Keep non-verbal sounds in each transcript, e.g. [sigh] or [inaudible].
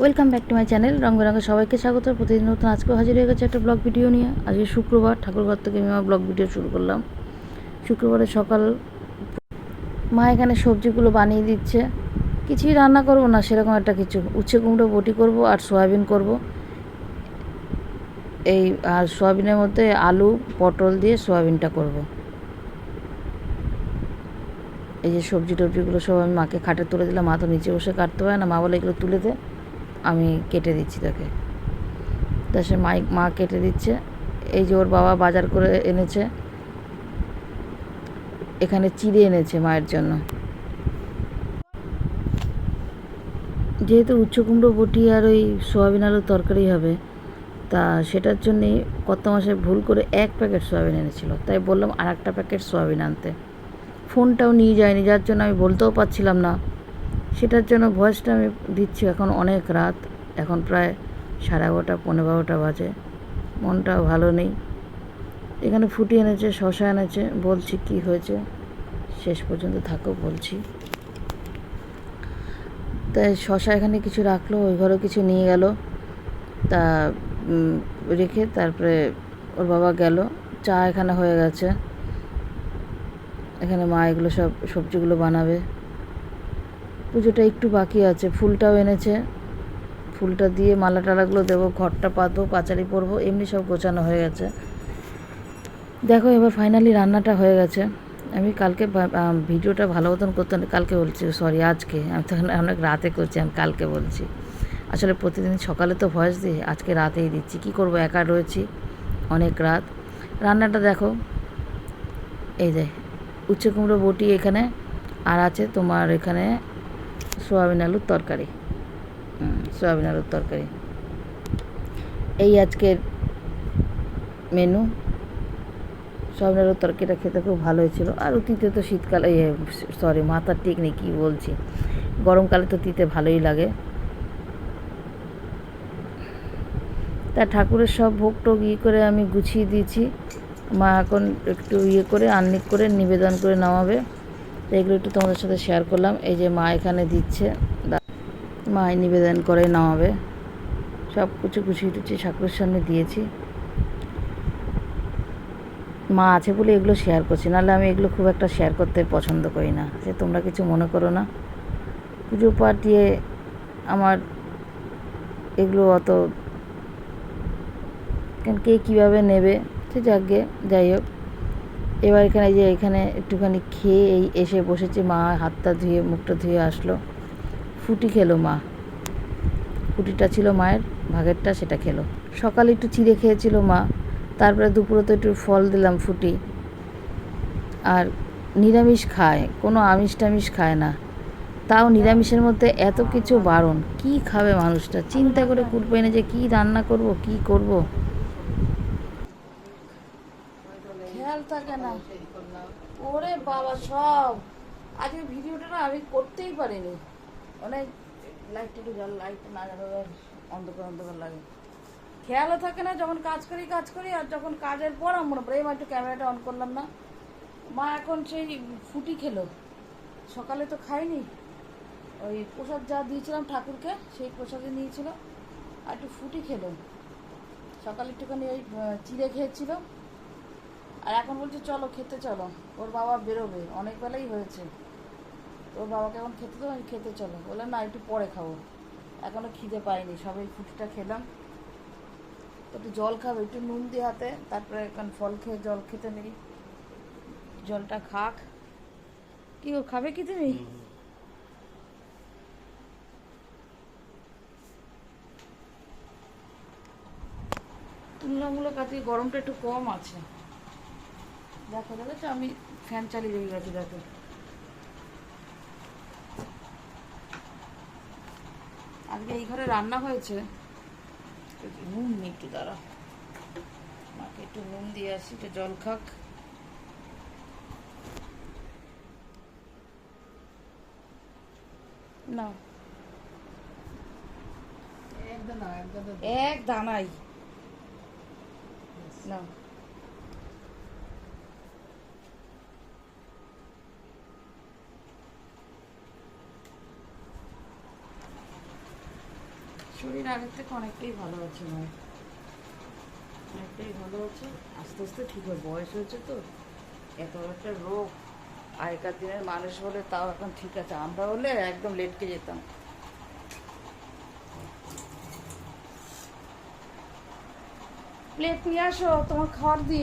Welcome back to my channel রং বেরঙের সবাইকে স্বাগত। প্রতিদিন নতুন আজকে হাজির হয়ে গেছে একটা ব্লগ ভিডিও নিয়ে। আজকে শুক্রবার, ঠাকুরঘর থেকে আমি আমার ব্লগ ভিডিও শুরু করলাম। শুক্রবারে সকাল মা এখানে সবজিগুলো বানিয়ে দিচ্ছে। কিছুই রান্না করব না, সেরকম একটা কিছু। উচ্ছে কুমড়ো, বটি করব আর সয়াবিন করব। এই, আর সয়াবিনের মধ্যে আলু, পটল দিয়ে সয়াবিনটা করব। এই যে সবজি টবজিগুলো সব আমি মাকে খাটে তুলে দিলাম। মা তো নিচে বসে কাটতে হয় না। মা বলে এগুলো তুলে দে। আমি কেটে দিচ্ছি তাকে। তা সে মাই, মা কেটে দিচ্ছে। এই যে ওর বাবা বাজার করে এনেছে, এখানে চিড়ে এনেছে মায়ের জন্য। যেহেতু উচ্চ কুমড়ো বটি আর ওই সোয়াবিন আলুর তরকারি হবে, তা সেটার জন্যে কত মাসে ভুল করে এক প্যাকেট সোয়াবিন এনেছিল। তাই বললাম আর একটা প্যাকেট সোয়াবিন আনতে। ফোনটাও নিয়ে যায়নি, যার জন্য আমি বলতেও পারছিলাম না। সেটার জন্য ভয়েসটা আমি দিচ্ছি এখন অনেক রাত। এখন প্রায় সাড়ে এগারোটা পনেরো বারোটা বাজে। মনটাও ভালো নেই। এখানে ফুটি এনেছে শশা এনেছে, বলছি কি হয়েছে? শেষ পর্যন্ত থাকো, বলছি। তাই শশা এখানে কিছু রাখল, ওই ঘরেও কিছু নিয়ে গেল। তা রেখে তারপরে ওর বাবা গেল। চা এখানে হয়ে গেছে। এখানে মা এগুলো সব সবজিগুলো বানাবে। পুজোটা একটু বাকি আছে। ফুলটাও এনেছে। ফুলটা দিয়ে মালা টালাগুলো দেবো, ঘরটা পাতবো পাচারি পরবো, এমনি সব গোছানো হয়ে গেছে। দেখো এবার ফাইনালি রান্নাটা হয়ে গেছে। আমি কালকে ভিডিওটা ভালো মতন করতে কালকে বলছি সরি আজকে। আমি তো অনেক রাতে করছি, আমি কালকে বলছি। আসলে প্রতিদিন সকালে তো ভয়েস দিই, আজকে রাতেই দিচ্ছি। কি করব, একা রয়েছি অনেক রাত। রান্নাটা দেখো। এই যে উচ্ছে কুমড়ো বটি এখানে, আর আছে তোমার এখানে সোয়াবিন আলুর তরকারি। সোয়াবিন আলুর তরকারি। এই আজকের মেনু, সোয়াবিন আলুর তরকারিটা খেতে খুব ভালো হয়েছিল। আর অতীতে তো শীতকালে সরি, মাথার ঠিক নেই কী বলছি। গরমকালে তো তিতে ভালোই লাগে। তা ঠাকুরের সব ভোগ টোগ ইয়ে করে আমি গুছিয়ে দিয়েছি। মা এখন একটু ইয়ে করে আন্নিক করে, নিবেদন করে নামাবে। তো এগুলো একটু তোমাদের সাথে শেয়ার করলাম। এই যে মা এখানে দিচ্ছে। মা নিবেদন করে নামাবে। সব কিছু গুছিয়ে টুছিয়ে ঠাকুরের সামনে দিয়েছি। মা আছে বলে এগুলো শেয়ার করছি। নাহলে আমি এগুলো খুব একটা শেয়ার করতে পছন্দ করি না। সে তোমরা কিছু মনে করো না। পুজো পাঠ দিয়ে আমার এগুলো অত কেন কে কীভাবে নেবে? সে যাকে যাই হোক। এবার এখানে যে এখানে একটুখানি খেয়ে এই এসে বসেছে, মা হাতটা ধুয়ে মুখটা ধুয়ে আসলো। ফুটি খেলো মা। ফুটিটা ছিল মায়ের, ভাগেরটা সেটা খেলো। সকালে একটু চিড়ে খেয়েছিল মা, তারপরে দুপুরে তো একটু ফল দিলাম ফুটি। আর নিরামিষ খায়, কোনো আমিষ টামিষ খায় না। তাও নিরামিষের মধ্যে এত কিছু বারণ, কি খাবে মানুষটা? চিন্তা করে কুটবে এনে যে কী রান্না করব, কি করব খেয়াল থাকে না ওরে বাবা সব। আজকে ভিডিওটা না আমি করতেই পারিনি। অনেক লাইট একটু জল লাইট না অন্ধকার অন্ধকার লাগে। খেয়ালও থাকে না যখন কাজ করি কাজ করি, আর যখন কাজের পর মনে পড়ে এবার একটু ক্যামেরাটা অন করলাম না। মা এখন সেই ফুটি খেলো। সকালে তো খাইনি ওই প্রসাদ যা দিয়েছিলাম ঠাকুরকে, সেই প্রসাদে নিয়েছিল। আর একটু ফুটি খেলো। সকালে একটুখানি ওই চিড়ে খেয়েছিল। আর এখন বলছে, চলো, খেতে চলো। ওর বাবা বেরোবে, অনেক বেলাই হয়েছে। ওর বাবাকে এখন খেতে দেবো খেতে চলো। বললাম, না, একটু পরে খাব। এখনও খিদে পাইনি সবাই ফুটিটা খেলাম। তো একটু জল খাবে, একটু নুন দিয়ে হাতে, তারপরে এখন ফল খেয়ে জল খেতে নেই। জলটা খাক। কি গো, খাবে কি তুমি? তুলনামূলক আজকে গরমটা একটু কম আছে। দেখো দেখেছ আমি ফ্যান চালিয়ে রেখে গেছি দেখো। আজকে এই ঘরে রান্না হয়েছে? নুন একটু দাঁড়া। মাকে একটু নুন দিয়ে আসি একটু জল খাক। না এক দানাই। না শরীর আগের থেকে অনেকটাই ভালো আছে মায়ের অনেকটাই ভালো আছে আস্তে আস্তে ঠিক হয় বয়স হয়েছে তো। এত একটা রোগ। আগেকার দিনের মানুষ হলে তাও এখন ঠিক আছে। আমরা হলে একদম লেটকে যেতাম। প্লেট নিয়ে আসো তোমার খাবার দি।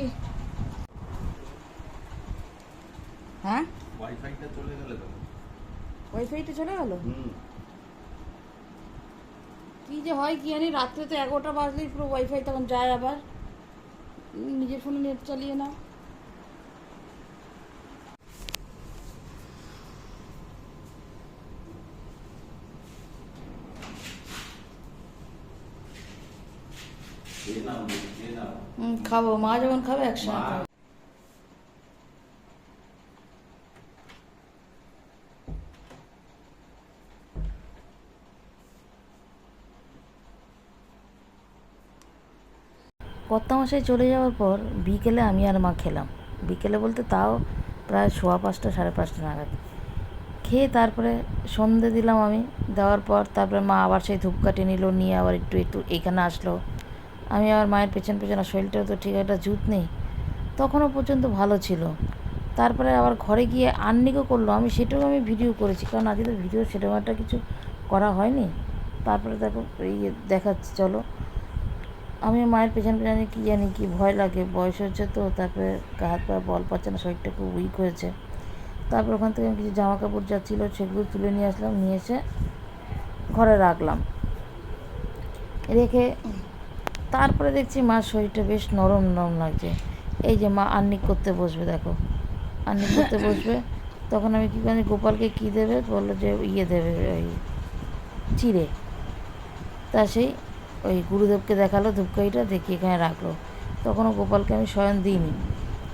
হ্যাঁ? ওয়াইফাইটা চলে গেলে ওয়াইফাইটা চলে গেল? হুম। কি যে হয় কি জানি রাত্রে তো এগারোটা বাজলেই পুরো ওয়াইফাই তখন যায় আবার। নিজের ফোনে নেট চালিয়ে নাও। খাব। মা যখন খাবে একসাথে মা- কর্তা মশাই চলে যাওয়ার পর বিকেলে আমি আর মা খেলাম। বিকেলে বলতে তাও প্রায় সোয়া পাঁচটা, সাড়ে পাঁচটা নাগাদ। খেয়ে তারপরে সন্ধে দিলাম আমি, দেওয়ার পর তারপরে মা আবার সেই ধূপকাঠি নিল, নিয়ে আবার একটু একটু এইখানে আসলো। আমি আবার মায়ের পেছন পেছন, আর শরীরটাও তো ঠিক একটা জুত নেই। তখনও পর্যন্ত ভালো ছিল। তারপরে আবার ঘরে গিয়ে আর্নিকও করল। আমি সেটাও আমি ভিডিও করেছি। কারণ আজকে তো ভিডিও সেরকম একটা কিছু করা হয়নি। তারপরে দেখো, এই দেখাচ্ছি, চলো। আমি মায়ের পেছন পেছনে কী জানি কি ভয় লাগে, বয়স হচ্ছে তো, তারপরে হাত পা বল পাচ্ছে না, শরীরটা খুব উইক হয়েছে। তারপর ওখান থেকে আমি কিছু জামা কাপড় যা ছিল সেগুলো তুলে নিয়ে আসলাম, নিয়ে এসে ঘরে রাখলাম। রেখে তারপরে দেখছি মার শরীরটা বেশ নরম নরম লাগছে। এই যে মা আর্নিক করতে বসবে, দেখো। আর্নিক করতে বসবে, তখন আমি কী করি গোপালকে কী দেবে, বলল যে ইয়ে দেবে, ওই চিড়ে। তা সেই ওই গুরুদেবকে দেখাল, ধূপকাঠিটা দেখিয়ে এখানে রাখল। তখনও গোপালকে আমি শয়ন দিইনি।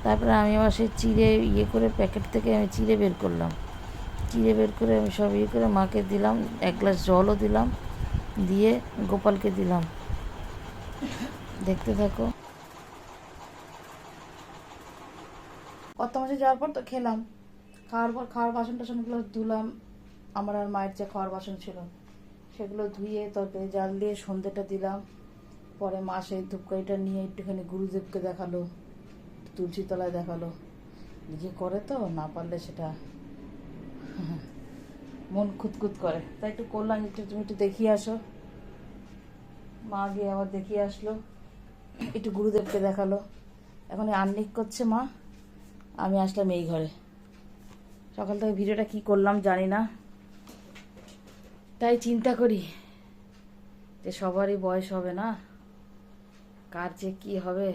তারপরে আমি আবার সেই চিড়ে ইয়ে করে প্যাকেট থেকে আমি চিড়ে বের করলাম। চিড়ে বের করে আমি সব ইয়ে করে মাকে দিলাম, এক গ্লাস জলও দিলাম, দিয়ে গোপালকে দিলাম। দেখতে থাকো। কত মাসে যাওয়ার পর তো খেলাম। খাওয়ার পর খাওয়ার বাসন টাসনগুলো ধুলাম। আমার আর মায়ের যে খাওয়ার বাসন ছিল। সেগুলো ধুয়ে তরকারি জাল দিয়ে সন্ধেটা দিলাম। পরে মা সেই নিয়ে একটুখানি গুরুদেবকে দেখাল, তুলসী তলায় দেখাল। নিজে করে তো, না পারলে সেটা [laughs] মন খুঁতখুত করে। তাই একটু করলাম, একটু তুমি একটু দেখিয়ে আসো। মা গিয়ে আবার দেখিয়ে আসলো, একটু গুরুদেবকে দেখাল। এখন আর্নিক করছে মা, আমি আসলাম এই ঘরে। সকাল থেকে ভিডিওটা কি করলাম জানি না। তাই চিন্তা করি যে সবারই বয়স হবে না। কার যে কি হবে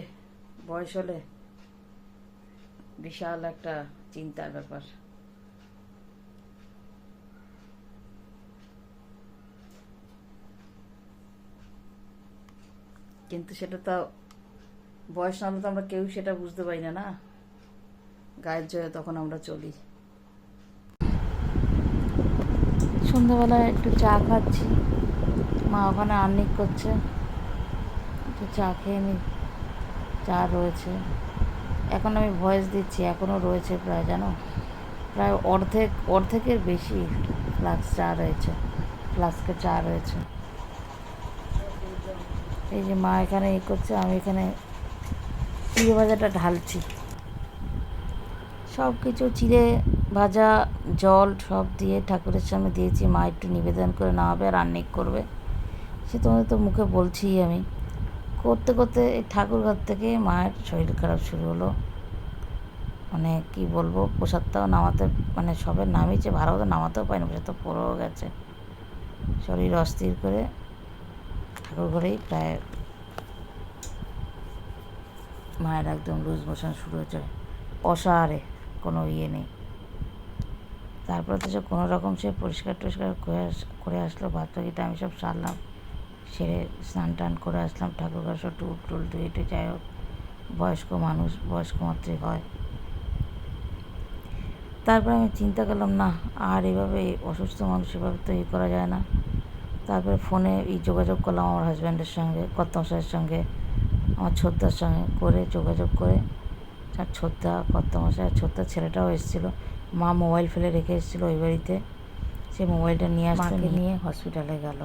বয়স হলে বিশাল একটা চিন্তার ব্যাপার। কিন্তু সেটা তো বয়স না হলে তো আমরা কেউ সেটা বুঝতে পারি না না। গায়ের জয়ে তখন আমরা চলি। সন্ধ্যাবেলায় একটু চা খাচ্ছি। মা ওখানে আর্নিক করছে। একটু চা খেয়ে নি। চা রয়েছে। এখন আমি ভয়েস দিচ্ছি এখনও রয়েছে প্রায়, জানো? প্রায় অর্ধেক, অর্ধেকের বেশি ফ্লাক্স চা রয়েছে ফ্লাস্কে চা রয়েছে। এই যে মা এখানে ই করছে, আমি এখানে চিড়ে ভাজাটা ঢালছি। সব কিছু চিড়ে ভাজা জল সব দিয়ে ঠাকুরের সামনে দিয়েছি। মা একটু নিবেদন করে নেওয়াবে আর আর্নিক করবে। সে তোমাদের তো মুখে বলছি আমি। করতে করতে এই ঠাকুর ঘর থেকে মায়ের শরীর খারাপ শুরু হলো। মানে কি বলব প্রসাদটাও নামাতে মানে সবে নামিয়েছে, ভালো তো নামাতেও পারিনি, প্রসাদ তো পড়েও গেছে। শরীর অস্থির করে ঠাকুর ঘরেই প্রায় মায়ের একদম লুজ মোশন শুরু হয়েছে। অসাহারে কোনো ইয়ে নেই। তারপরে তো সে কোনো রকম সে পরিষ্কার টরিষ্কার করে করে আসলো, ভাত পাখিটা আমি সব সারলাম। সেরে স্নান টান করে আসলাম ঠাকুর ঘর সব টুল টুল ধুয়ে টুয়ে যাই হোক, বয়স্ক মানুষ, বয়স্ক মাত্রই হয়। তারপরে আমি চিন্তা করলাম, না, আর এভাবে অসুস্থ মানুষ এভাবে তো ই করা যায় না। তারপরে ফোনে এই যোগাযোগ করলাম আমার হাজব্যান্ডের সঙ্গে, কর্তমশাইয়ের সঙ্গে, আমার ছোদ্দার সঙ্গে করে যোগাযোগ করে। আর ছোদ্দা কর্তমশাই আর ছোদ্দার ছেলেটাও এসেছিল। মা মোবাইল ফেলে রেখে এসেছিল ওই বাড়িতে। সে মোবাইলটা নিয়ে আসতে নিয়ে হসপিটালে গেল।